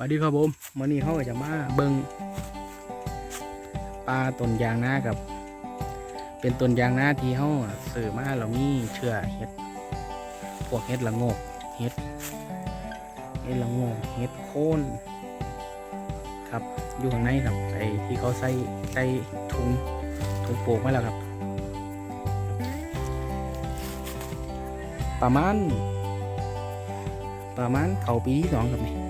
สวัสดีครับผมวันนี้เขาจะมาเบิงปลาต้นยางนากับ เป็นต้นยางนาที่เขาซื้อมาเรามีเชื่อเห็ดพวกเห็ดละโงกเห็ดเห็ดละโงกเห็ดโคนครับอยู่ข้างในครับไอ้ที่เขาใส่ใส่ถุงถุงโป่งไว้แล้วครับ ประมาณ ประมาณเขาปีที่สองครับนี่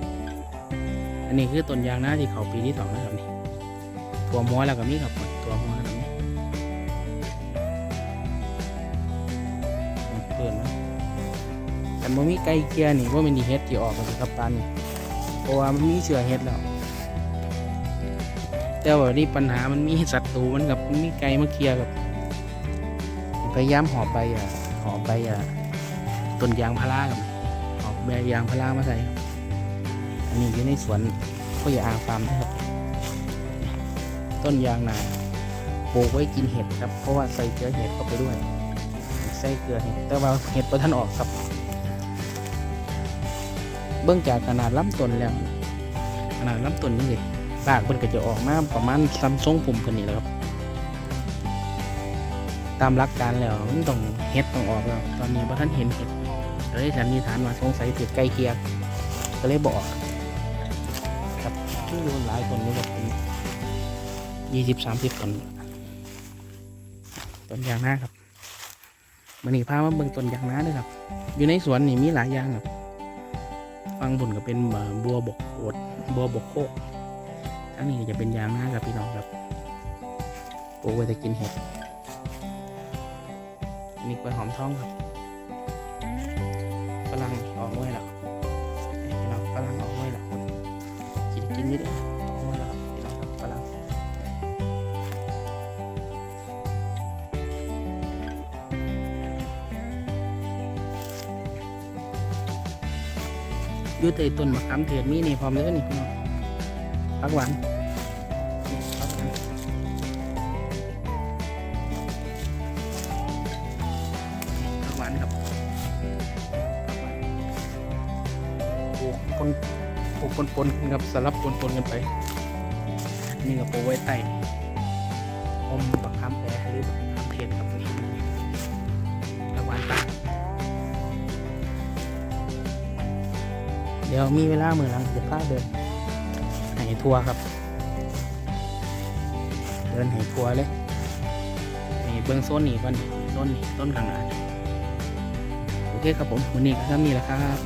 อันนี้คือต้นยางนาที่เขาปีที่สองนะครับนี่ตัวมัวแล้วก็มีครับตัวมัวแล้วก็มีเปิดมาแต่มันมีไก่เกียร์นี่ว่ามันดีเฮ็ดที่ออกเลยครับปานนี่เพราะว่ามันมีเชื้อเฮ็ดแล้วแต่ว่านี่ปัญหามันมีศัตรูมันกับมีไก่มาเคลียร์กับพยายามหอบใบอะหอบใบอะต้นยางพารากับหอบใบยางพารามาใส่ครับ อันนี้อยู่ในสวนพ่อใหญ่อาฟาร์มนะครับ ต้นยางนาปลูกไว้กินเห็ดครับ เพราะว่าใส่เกลือเห็ดเข้าไปด้วย ใส่เกลือเห็ด แต่ว่าเห็ดประทันออกครับ เบื้องจากขนาดลำต้นแล้ว ขนาดลำต้นนี่เลยรากมันก็จะออกมาประมาณซัมซงปุ่มเพิ่นนี่แหละครับ ตามหลักการแล้วมันต้องเห็ดต้องออกแล้ว ตอนนี้พระท่านเห็นเห็ดเลยสันนิษฐานว่าสงสัยถือใกล้เคียงก็เลยบอก ครับที่ดูหลายคนนี่แบบยี่สิบสามสิบคนต้นยางนาครับมันนี่พามาเบิ่งต้นยางนาด้วยครับ อยู่ในสวนนี่มีหลายอย่างครับ ฟังบนก็เป็นบัวบกโขดบัวบกโคกทั้งนี้จะเป็นยางนาครับพี่น้องครับปลูกไว้จะกินเห็ดอันนี่กล้วยหอมทองครับฝรั่งออกไว้แล้วพี่น้องฝรั่งออกไว้ กินนิดมัน้องครับฝรั่งอยู่ใต้ต้นมะขามเทศมีนี่พร้อมเลยนี่พี่น้องผักหวานนี่ผักหวานผักหวานครับผักหวาน ปลูกปนปนปนๆกันครับสลับปนปนๆกันไป นี่ก็ปลูกไว้ใต้อมบักคำแปรหรือบักคำเพชรครับนี่ระวานตาเดี๋ยวมีเวลาเมื่อหลังจะพาเดินให้ทัวร์ครับ เดินให้ทัวร์เลยให้เบื้องโซนนี้ก่อนโซนนี้ต้นข้างหน้าโอเคครับผมวันนี้ก็เท่านี้แหละครับ